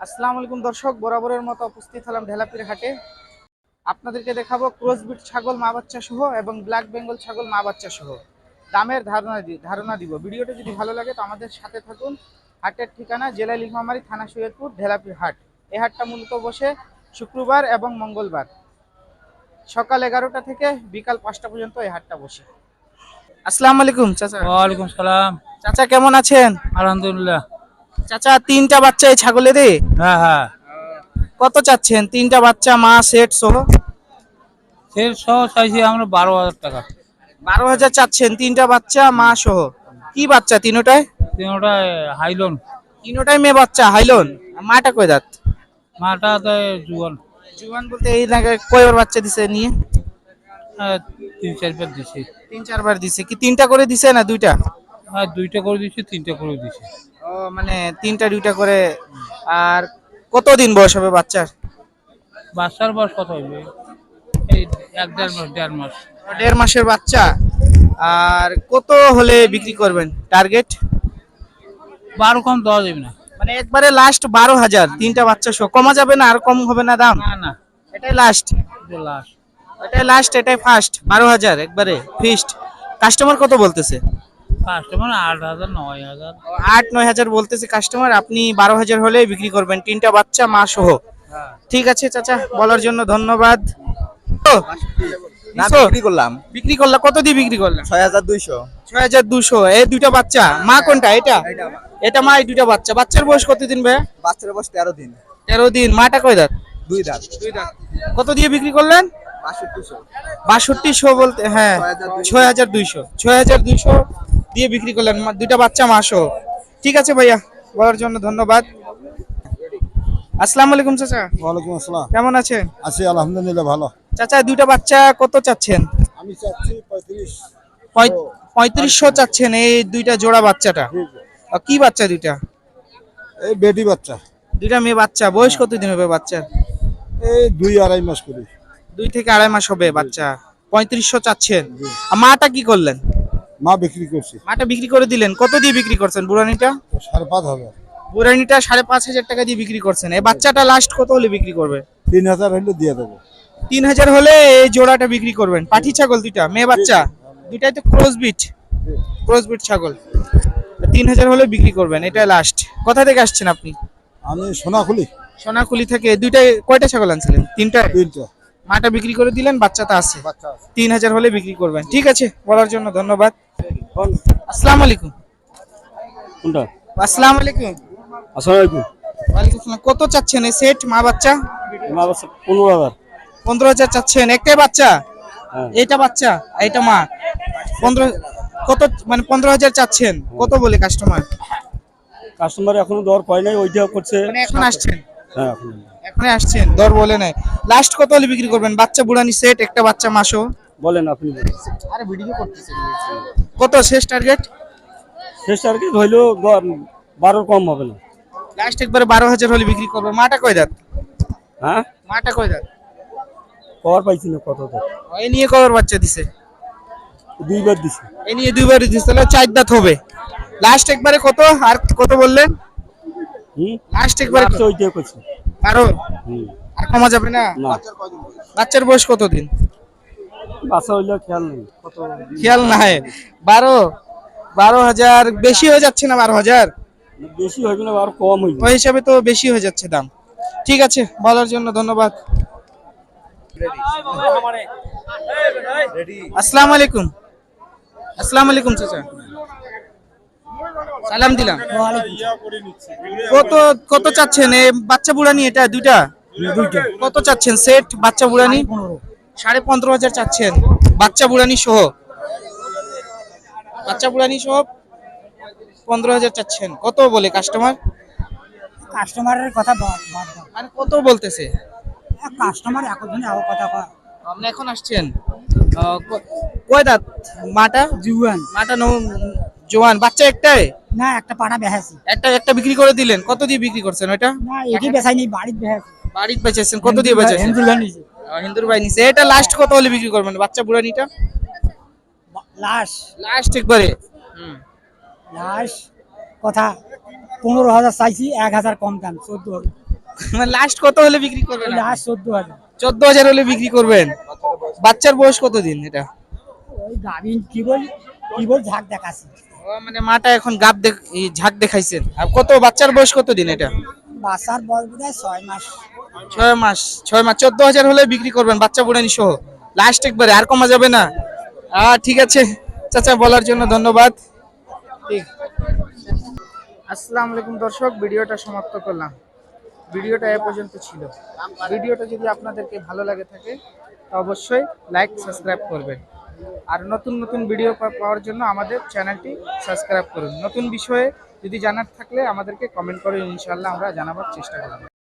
আসসালামু আলাইকুম দর্শক বরাবরের মতো উপস্থিত হলাম ঢেলাপির হাটে আপনাদেরকে দেখাবো ক্রসবিট ছাগল মা বাচ্চা সহ এবং ব্ল্যাক বেঙ্গল ছাগল মা বাচ্চা সহ। দামের ধারণা দি- ধারণা দিব। ভিডিওটা যদি ভালো লাগে তো আমাদের সাথে থাকুন। হাটের ঠিকানা জেলা লিলমামারি থানা সৈয়দপুর ঢেলাপির হাট। এই হাটটা মূলত বসে শুক্রবার এবং মঙ্গলবার। সকাল এগারোটা থেকে বিকাল পাঁচটা পর্যন্ত এই হাটটা বসে। আসসালামু আলাইকুম চাচা। ওয়ালাইকুম সালাম। চাচা কেমন আছেন? আলহামদুলিল্লাহ। চাচা তিনটা বাচ্চা এই ছাগলেরই হ্যাঁ হ্যাঁ। কত চাচ্ছেন? তিনটা বাচ্চা মা সেট সহ? সে সহ চাইছি আমরা বারো হাজার টাকা। বারো হাজার চাচ্ছেন তিনটা বাচ্চা মা সহ। কি বাচ্চা তিনোটায়? তিনটা হাইলন। তিনোটাই মেয়ে বাচ্চা হাইলন। মাটা কয় দাঁত? মাটা তো জুয়ান। জুয়ান বলতে এই নাকি কয়বার বাচ্চা দিছে নিয়ে? হ্যাঁ, তিন চারবার দিছি। তিন চারবার দিছে। কি তিনটা করে দিছে না দুইটা? আর দুইটা করে দিছি তিনটা করে দিছি। ও মানে তিনটা দুইটা করে। আর কতদিন বয়স হবে বাচ্চার? বাচ্চার বয়স কত হইবে এই এক দেড় মাস দেড় মাস। দেড় মাসের বাচ্চা। আর কত হলে বিক্রি করবেন টার্গেট? বারো কম দেওয়া যাবে না। মানে একবারে লাস্ট বারো হাজার। তিনটা বাচ্চা সহ। কমা যাবে না আর কম হবে না দাম? না না। এটাই লাস্ট লাস্ট এটাই লাস্ট এটাই ফার্স্ট বারো হাজার একবারে ফিস্ট কাস্টমার কত বলতেছে? কাস্টমার আট হাজার নয় হাজার। আট নয় হাজার বলতেছে কাস্টমার আপনি বারো হাজার হলে বিক্রি করবেন। তিনটা বাচ্চা মা সহ। ঠিক আছে চাচা বলার জন্য ধন্যবাদ? বিক্রি করলাম। বিক্রি কত দিয়ে বিক্রি করলাম ছয় হাজার দুইশো। ছয় হাজার দুশো এই দুইটা বাচ্চা মা কোনটা এটা? এটা মা। এই দুইটা বাচ্চা। বাচ্চার বয়স কতদিন ভাইয়া? বাচ্চার বয়স তেরো দিন। তেরো দিন। মাটা কয় দাঁত? দুই দাঁত। কত দিয়ে বিক্রি করলেন? বাষট্টিশো। বলতে হ্যাঁ। ছয় হাজার দুইশো। ছয় হাজার দুইশো। দিয়ে বিক্রি করলেন। দুইটা বাচ্চা মাসও ঠিক আছে ভাইয়া বলার জন্য ধন্যবাদ। আসসালামু আলাইকুম চাচা। ওয়ালাইকুম আসসালাম। কেমন আছেন? আছি আলহামদুলিল্লাহ ভালো। চাচা দুইটা বাচ্চা কত চাচ্ছেন? আমি চাচ্ছি পঁয়ত্রিশ। পঁয়- পঁয়ত্রিশশো চাচ্ছেন এই দুইটা জোড়া বাচ্চাটা। কি বাচ্চা দুইটা? এই বেটি বাচ্চা। দুইটা মেয়ে বাচ্চা। বয়স কতদিন হবে বাচ্চার? এই দুই আড়াই মাস করে। দুই থেকে আড়াই মাস হবে বাচ্চা। পঁয়ত্রিশশো চাচ্ছেন। আর মাটা কি করলেন? মা বিক্রি করছি। মাটা বিক্রি করে দিলেন। কত দিয়ে বিক্রি করছেন বুড়ানিটা? সাড়ে পাঁচ হাজার। বুড়ানিটা সাড়ে পাঁচ হাজার টাকা দিয়ে বিক্রি করছেন। এই বাচ্চাটা লাস্ট কত হলে বিক্রি করবে? তিন হাজার হইলে দিয়ে দেবো। তিন হাজার হলে এই জোড়াটা বিক্রি করবেন। পাঠি ছাগল দুইটা মেয়ে বাচ্চা? দুইটাই তো ক্রস বিট ক্রস বিট ছাগল। তিন হাজার হলে বিক্রি করবেন এটা লাস্ট কোথা থেকে আসছেন আপনি? আমি সোনা খুলি সোনাকুলি থেকে দুইটাই কয়টা ছাগল আনছিলেন? তিনটা তিনটা। মাটা বিক্রি করে দিলেন বাচ্চাটা আছে। তিন হাজার হলে বিক্রি করবেন। ঠিক আছে বলার জন্য ধন্যবাদ। আসসালামু আলাইকুম কোনটা? আসসালামু আলাইকুম আসসালামাইকুম ওয়ালাইকুম আসসালাম কত চাচ্ছেন এই সেট মা বাচ্চা? মা বাচ্চা পনেরো হাজার। পনেরো হাজার চাচ্ছেন। একটাই বাচ্চা? হ্যাঁ। এইটা বাচ্চা? এটা মা? পনেরো কত মানে পনেরো হাজার চাচ্ছেন? কত বলে কাস্টমার কাস্টমার এখনও দর পায় নাই ওইটা করছে। মানে এখন আসছেন? হ্যাঁ এখন আসছেন? দর বলে নাই। লাস্ট কত হলে বিক্রি করবেন? বাচ্চা বুড়ানি সেট একটা বাচ্চা মাসও বলেন আপনি। আরে ভিডিও করতেছেন কত শেষ টার্গেট শেষ টার্গেট হইলেও বারোর কম হবে না। লাস্ট একবারে বারো হাজার হলে বিক্রি করবে। মাটা কয় দাঁত? হ্যাঁ? মাটা কয় দাঁত? কর পাইছি না কত দাম এই নিয়ে কবার বাচ্চা দিছে। দুইবার দিছি। এই নিয়ে দুইবার দিছে। তাহলে চার দাঁত হবে। লাস্ট একবারে কত? আর কত বললেন? হুম লাস্ট একবারে লাস্ট ওইটা করছি। বারো? হুম। আর কমা যাবে না? বাচ্চার বয়স কতদিন? বাসা হইলে খেয়াল নেই। কত খেয়াল নাই। বারো বারো হাজার বেশি হয়ে যাচ্ছে না বারো হাজার? বেশি হইবে না আর কম হইবে। ওই হিসাবে তো বেশি হয়ে যাচ্ছে দাম। ঠিক আছে বলার জন্য ধন্যবাদ। আসসালামু আলাইকুম। আসসালামু আলাইকুম চাচা। সালাম দিলাম। কত কত চাচ্ছেন? এ বাচ্চা বুড়ানি এটা দুইটা? কত চাচ্ছেন? সেট বাচ্চা বুড়ানি সাড়ে পনেরো হাজার চাচ্ছেন বাচ্চা বুড়ানি সহ। বাচ্চা বুড়ানি সহ পনেরো হাজার চাচ্ছেন। কত বলে কাস্টমার কাস্টমারের কথা মানে কত বলতেছে? কাস্টমার এখন কথা কয়। আপনি এখন আসছেন। কয় দাঁত? মাটা? জুয়ান। মাটা নৌ জোয়ান। বাচ্চা একটাই? না একটা পাড়া বেহাছি একটা একটা বিক্রি করে দিলেন। কত দিয়ে বিক্রি করছেন ওইটা? না এটি বেচাই নেই বাড়ির বেহাছি বাড়িতে বেচেছেন। কত দিয়ে বেচেছেন? হিন্দুর ভাই নিছে। এটা লাস্ট কত হলে বিক্রি করবেন? বাচ্চা বুড়ানিটা লাশ। লাস্ট একবারে? হুম। লাশ কথা পনেরো হাজার চাইছি এক হাজার কম দাম চোদ্দ মানে লাস্ট কত হলে বিক্রি করবেন? লাস্ট চোদ্দ হাজার। চোদ্দ হাজার হলে বিক্রি করবেন? বাচ্চার বয়স কত দিন এটা? ওই গাভিন কি বল কি বল ঝাঁক দেখাচ্ছি। মানে মাটা এখন গাব দেখ ঝাঁক দেখাইছেন। আর কত বাচ্চার বয়স কত দিন এটা? বাসার বয়স বোধ ছয় মাস। ছয় মাস ছয় মাস, চোদ্দ হাজার হলে বিক্রি করবেন, বাচ্চা বুড়ানি সহ। লাস্ট একবারে, আর কমা যাবে না। আহ ঠিক আছে। চাচা, বলার জন্য ধন্যবাদ। ঠিক। আসসালামু আলাইকুম দর্শক, ভিডিওটা সমাপ্ত করলাম। ভিডিওটা এ পর্যন্ত ছিল। ভিডিওটা যদি আপনাদেরকে ভালো লাগে থাকে অবশ্যই লাইক সাবস্ক্রাইব করবেন। আর নতুন নতুন ভিডিও পাওয়ার জন্য আমাদের চ্যানেলটি সাবস্ক্রাইব করুন। নতুন বিষয়ে যদি জানার থাকলে আমাদেরকে কমেন্ট করে ইনশাল্লাহ আমরা জানাবার চেষ্টা করব।